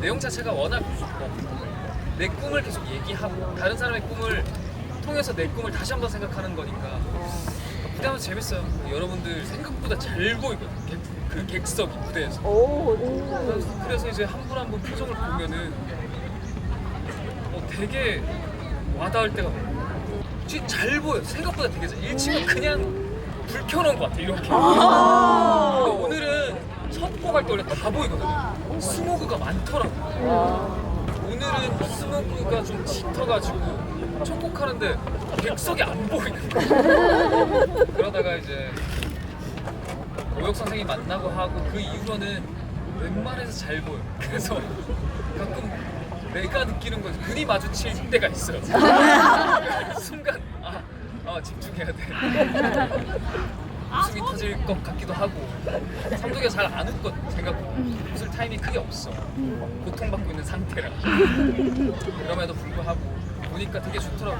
내용 자체가 워낙 뭐내 꿈을 계속 얘기하고 다른 사람의 꿈을 통해서 내 꿈을 다시 한번 생각하는 거니까 무대하면서 재밌어요. 여러분들 생각보다 잘 보이거든요. 객- 그 객석이 무대에서. 오, 진짜. 그래서- 이제 한 분 한 분 표정을 보면은 어, 되게 와닿을 때가 많아요. 진짜 잘 보여. 생각보다 되게 잘. 1층은 그냥 불 켜놓은 것 같아 이렇게. 근데 오늘은 첫 곡 할 때 원래 다 보이거든요. 스모그가 많더라고. 오늘은 스모그가 좀 짙어가지고 첫곡 하는데 객석이 안 보이는 거야. 그러다가 이제 오혁 선생님 만나고 하고 그 이후로는 웬만해서 잘 보여. 그래서 가끔 내가 느끼는 건 눈이 마주칠 때가 있어요. 순간 아, 아 집중해야 돼. 터질 것 같기도 하고 삼독이가 잘 안 웃거든. 생각보다. 웃을 타임이 크게 없어. 고통받고 있는 상태라. 그럼에도 불구하고 보니까 되게 좋더라고